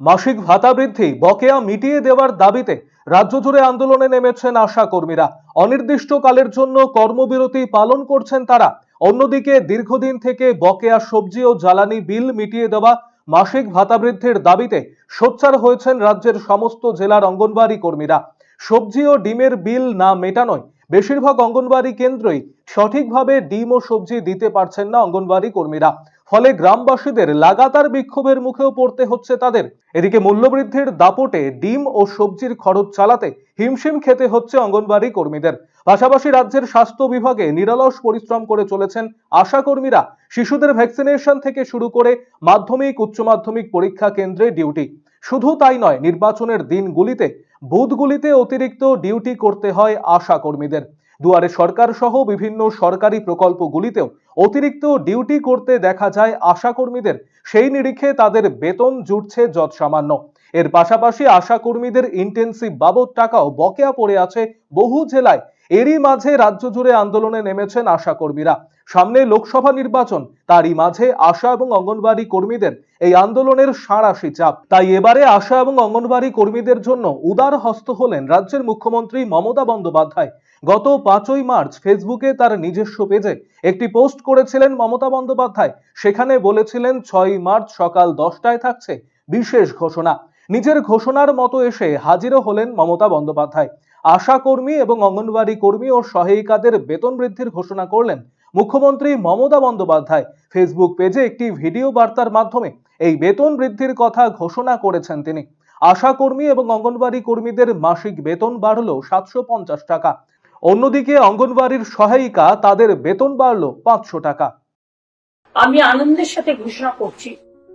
মাসিক ভাতা বৃদ্ধি বকেয়া মিটিয়ে দেওয়ার দাবিতে রাজ্য জুড়ে আন্দোলনে নেমেছেন আশা কর্মীরা। অনির্দিষ্টকালের জন্য কর্মবিরতি পালন করছেন তারা। অন্যদিকে দীর্ঘদিন থেকে বকেয়া সবজি ও জ্বালানি বিল মিটিয়ে দেওয়া মাসিক ভাতা বৃদ্ধির দাবিতে সোচ্চার হয়েছেন রাজ্যের সমস্ত জেলার অঙ্গনবাড়ি কর্মীরা। সবজি ও ডিমের বিল না মেটানোয় বেশিরভাগ অঙ্গনবাড়ি কেন্দ্রই সঠিকভাবে ডিম ও সবজি দিতে পারছেন না অঙ্গনবাড়ি কর্মীরা। ফলে গ্রামবাসীদের লাগাতার বিক্ষোভের মুখেও পড়তে হচ্ছে তাদের। এদিকে মূল্যবৃদ্ধির দাপটে ডিম ও সবজির খরচ চালাতে হিমশিম খেতে হচ্ছে অঙ্গনবাড়ি কর্মীদের। পাশাপাশি রাজ্যের স্বাস্থ্য বিভাগে নিরলস পরিশ্রম করে চলেছেন আশা কর্মীরা। শিশুদের ভ্যাকসিনেশন থেকে শুরু করে মাধ্যমিক, উচ্চ মাধ্যমিক পরীক্ষা কেন্দ্রে ডিউটি। শুধু তাই নয়, নির্বাচনের দিনগুলিতে বুথগুলিতে অতিরিক্ত ডিউটি করতে হয় আশা কর্মীদের দুয়ারে সরকার সহ বিভিন্ন সরকারি প্রকল্পগুলিতেও অতিরিক্ত ডিউটি করতে দেখা যায় আশা কর্মীদের সেই নিরিখে তাদের বেতন জুটছে যৎ সামান্য এর পাশাপাশি আশা কর্মীদের ইন্টেন্সিভ বাবদ টাকাও বকেয়া পড়ে আছে বহু জেলায়। এরই মাঝে রাজ্য জুড়ে আন্দোলনে নেমেছেন আশা কর্মীরা সামনে লোকসভা নির্বাচন, তারই মাঝে আশা এবং অঙ্গনবাড়ি কর্মীদের এই আন্দোলনের সাঁড়াশি চাপ। তাই এবারে আশা এবং অঙ্গনবাড়ি কর্মীদের জন্য উদার হস্ত হলেন রাজ্যের মুখ্যমন্ত্রী মমতা বন্দ্যোপাধ্যায়। গত পাঁচই মার্চ ফেসবুকে তার নিজস্ব পেজে একটি পোস্ট করেছিলেন মমতা বন্দ্যোপাধ্যায়। সেখানে বলেছিলেন, ছয় মার্চ সকাল দশটায় থাকছে বিশেষ ঘোষণা। নিজের ঘোষণার মতো এসে হাজিরও হলেন মমতা বন্দ্যোপাধ্যায়। আশা কর্মী এবং অঙ্গনবাড়ি কর্মী ও সহায়িকাদের বেতন বৃদ্ধির ঘোষণা করলেন মুখ্যমন্ত্রী মমতা বন্দ্যোপাধ্যায়। ফেসবুক পেজে একটি ভিডিও বার্তার মাধ্যমে এই বেতন বৃদ্ধির কথা ঘোষণা করেছেন তিনি। আশা কর্মী এবং অঙ্গনবাড়ি কর্মীদের মাসিক বেতন বাড়ল সাতশো পঞ্চাশ টাকা। অন্যদিকে অঙ্গনবাড়ির সহায়িকা তাদের বেতন বাড়ল পাঁচশো টাকা। আমি আনন্দের সাথে ঘোষণা করছি।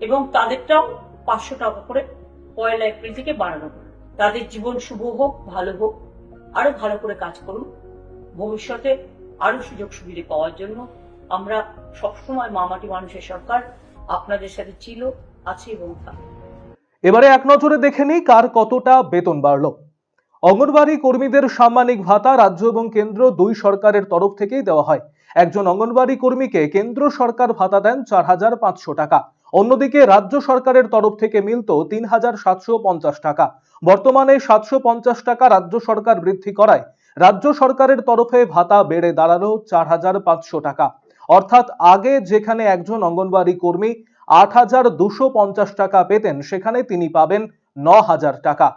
এবং তাদেরটাও পাঁচশো টাকা করে পয়লা এপ্রিল থেকে বাড়ানো তাদের জীবন শুভ হোক, ভালো হোক, আরও ভালো করে কাজ করুন। ভবিষ্যতে আরও সুযোগ সুবিধা পাওয়ার জন্য আমরা সবসময় মামাটি মানুষের সরকার, আপনাদের সাথে ছিল, আছে এবং থাকবে। এবারে এক নজরে দেখে নিই কার কতটা বেতন বাড়ল। অঙ্গনবাড়ি কর্মীদের সাম্মানিক ভাতা রাজ্য এবং কেন্দ্র দুই সরকারের তরফ থেকেই দেওয়া হয়। একজন অঙ্গনবাড়ি কর্মীকে কেন্দ্র সরকার ভাতা দেন চার হাজার পাঁচশো টাকা। অন্যদিকে রাজ্য সরকারের তরফ থেকে মিলত তিন হাজার সাতশো পঞ্চাশ টাকা। বর্তমানে সাতশো পঞ্চাশ টাকা রাজ্য সরকার বৃদ্ধি করায়। রাজ্য সরকারের তরফে ভাতা বেড়ে দাঁড়াল চার হাজার পাঁচশো টাকা। অর্থাৎ আগে যেখানে একজন অঙ্গনবাড়ি কর্মী আট হাজার দুশো পঞ্চাশ টাকা পেতেন, সেখানে তিনি পাবেন ন হাজার টাকা।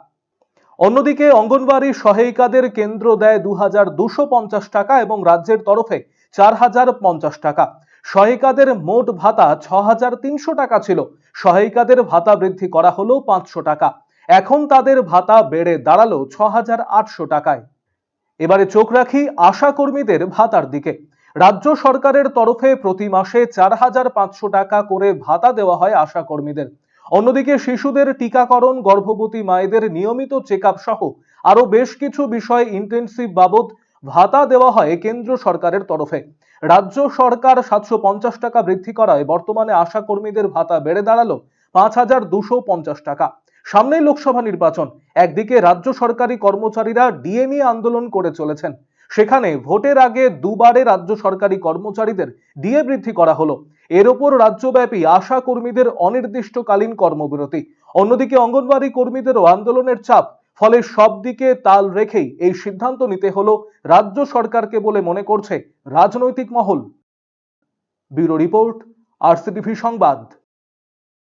অন্যদিকে অঙ্গনবাড়ি সহায়িকাদের কেন্দ্র দেয় দু হাজার দুশো পঞ্চাশ টাকা এবং রাজ্যের তরফে চার হাজার পঞ্চাশ টাকা। সহায়িকাদের মোট ভাতা ছ হাজার তিনশো টাকা ছিল। সহায়িকাদের ভাতা বৃদ্ধি করা হলো পাঁচশো টাকা। এখন তাদের ভাতা বেড়ে দাঁড়াল ছ হাজার আটশো টাকায়। এবারে চোখ রাখি আশা কর্মীদের ভাতার দিকে। রাজ্য সরকারের তরফে প্রতি মাসে চার হাজার পাঁচশো টাকা করে ভাতা দেওয়া হয় আশা কর্মীদের। অন্যদিকে শিশুদের টিকাকরণ, গর্ভবতী মায়েদের নিয়মিত চেক সহ আরও বেশ কিছু বিষয় ইন্টেন্সিভ বাবদ ভাতা দেওয়া হয় কেন্দ্র সরকারের তরফে। রাজ্য সরকার সাতশো পঞ্চাশ টাকা বৃদ্ধি করায় বর্তমানে আশা কর্মীদের ভাতা বেড়ে দাঁড়াল পাঁচ টাকা। সামনেই লোকসভা নির্বাচন। একদিকে রাজ্য সরকারি কর্মচারীরা ডিএ নিয়ে আন্দোলন করে চলেছেন। সেখানে ভোটের আগে দুবারে রাজ্য সরকারি কর্মচারীদের ডিএ বৃদ্ধি করা হলো। এর ওপর রাজ্যব্যাপী আশা কর্মীদের অনির্দিষ্টকালীন কর্মবিরতি। অন্যদিকে অঙ্গনবাড়ি কর্মীদেরও আন্দোলনের চাপ ফলে সব দিকে তাল রেখেই এই সিদ্ধান্ত নিতে হলো রাজ্য সরকারকে বলে মনে করছে রাজনৈতিক মহল। ব্যুরো রিপোর্ট, আরসিটিভি সংবাদ।